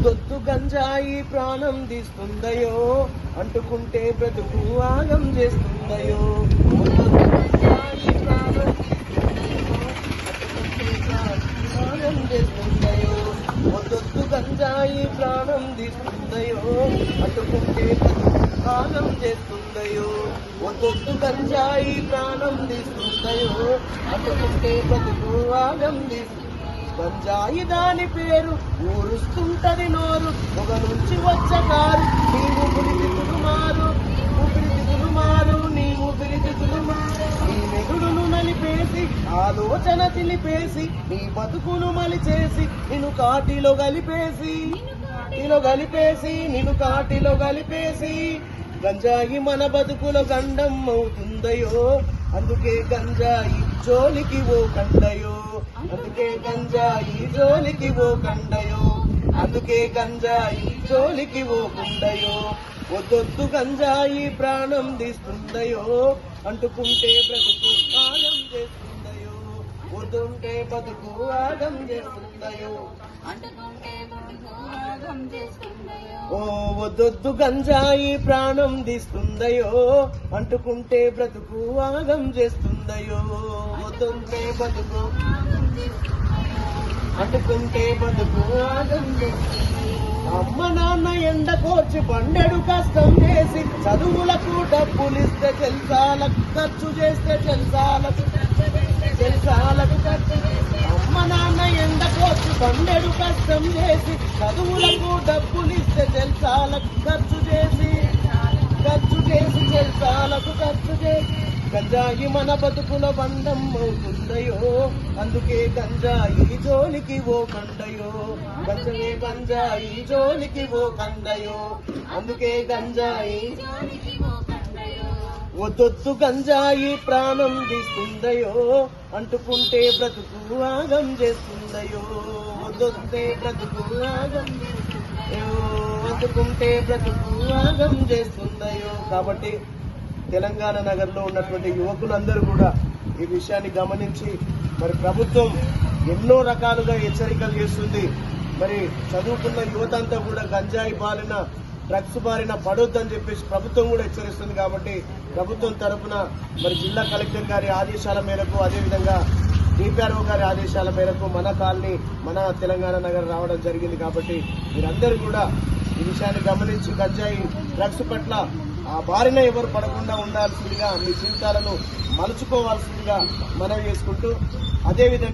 ఈ గంజాయి ప్రాణం తీస్తుందయో అంటుకుంటే బ్రతుకు ఆగం చేస్తుందయో గంజాయి ప్రాణం తీస్తుందయో, అటుకుంటే ప్రాణం తీస్తుందయో చేస్తుందయో వద్దొద్దు గంజాయి ప్రాణం తీస్తుందయో అటుకుంటే ప్రతి ఆగం తీస్తుంది గంజాయి దాని పేరు ఊరుస్తుంటది నోరు. ఒక నుంచి వచ్చ కారు నీ ఊపిరి దిగులు మారు. ఊపిరి దిగులు మారు నీ ఊపిరి దిగులు మారు. నీ మెగుడును నలిపేసి ఆలోచన తెలిపేసి నీ బతుకును మలిచేసి నిన్ను కాటిలో కలిపేసి కాటిలో కలిపేసి నిన్ను కాటిలో కలిపేసి గంజాయి మన బతుకులో గండం అవుతుంది. ఉందయో? అందుకే గంజాయి జోలికి ఓ కండయో? అందుకే గంజాయి జోలికి ఓ కండయో? అందుకే గంజాయి జోలికి ఓ కుండయో? వద్దొద్దు గంజాయి ప్రాణం తీస్తుందయో? అంటుకుంటే బ్రతుకు ఆగం చేస్తుంది వద్దుంటే బతుకు ఆగం చేస్తుందయో. ఓ వద్దొద్దు గంజాయి ప్రాణం తీస్తుందయో అంటుకుంటే బ్రతుకు ఆగం చేస్తుందయో వద్దుంటే బతుకు. అంటుకుంటే బతుకు ఆగం చేస్తుందయో. ఎండ కోర్చి పండెడు కష్టం చేసి చదువులకు డబ్బులిస్తే చెల్సాలకు ఖర్చు చేస్తే చెల్సాలకు చెల్సాలకు ఖర్చు అమ్మ నాన్న ఎండ కోర్చి పండెడు కష్టం చేసి చదువులకు డబ్బులిస్తే చెల్సాలకు ఖర్చు చేసి ఖర్చు చేసి చెల్సాలకు ఖర్చు చేసి గజాయి మన బతుకుల బంధం అవుతుందయో అందుకే గంజాయి జోలికి ఓ కండయో. గంజమే గంజాయి జోలికి ఓ కండయో. అందుకే గంజాయి జోలికి గంజాయి ప్రాణం తీస్తుందయో. అంటుకుంటే బ్రతుకు ఆగం చేస్తుందయో. వద్దొద్దే బ్రతుకు ఆగం అంటుకుంటే బ్రతుకు ఆగం చేస్తుందయో. కాబట్టి తెలంగాణ నగర్లో ఉన్నటువంటి యువకులందరూ కూడా ఈ విషయాన్ని గమనించి మరి ప్రభుత్వం ఎన్నో రకాలుగా హెచ్చరికలు చేస్తుంది. మరి చదువుకున్న యువత అంతా కూడా గంజాయి బారిన డ్రగ్స్ బారిన పడొద్దని చెప్పేసి ప్రభుత్వం కూడా హెచ్చరిస్తుంది కాబట్టి ప్రభుత్వం తరపున మరి జిల్లా కలెక్టర్ గారి ఆదేశాల మేరకు అదేవిధంగా డిపిఆర్ఓ గారి ఆదేశాల మేరకు మన కాలనీ మన తెలంగాణ నగర్ రావడం జరిగింది కాబట్టి మీరందరూ కూడా ఈ విషయాన్ని గమనించి గంజాయి డ్రగ్స్ పట్ల ఆ బారిన ఎవరు పడకుండా ఉండాల్సిందిగా మీ జీవితాలను మలుచుకోవాల్సిందిగా మనవి చేసుకుంటూ అదేవిధంగా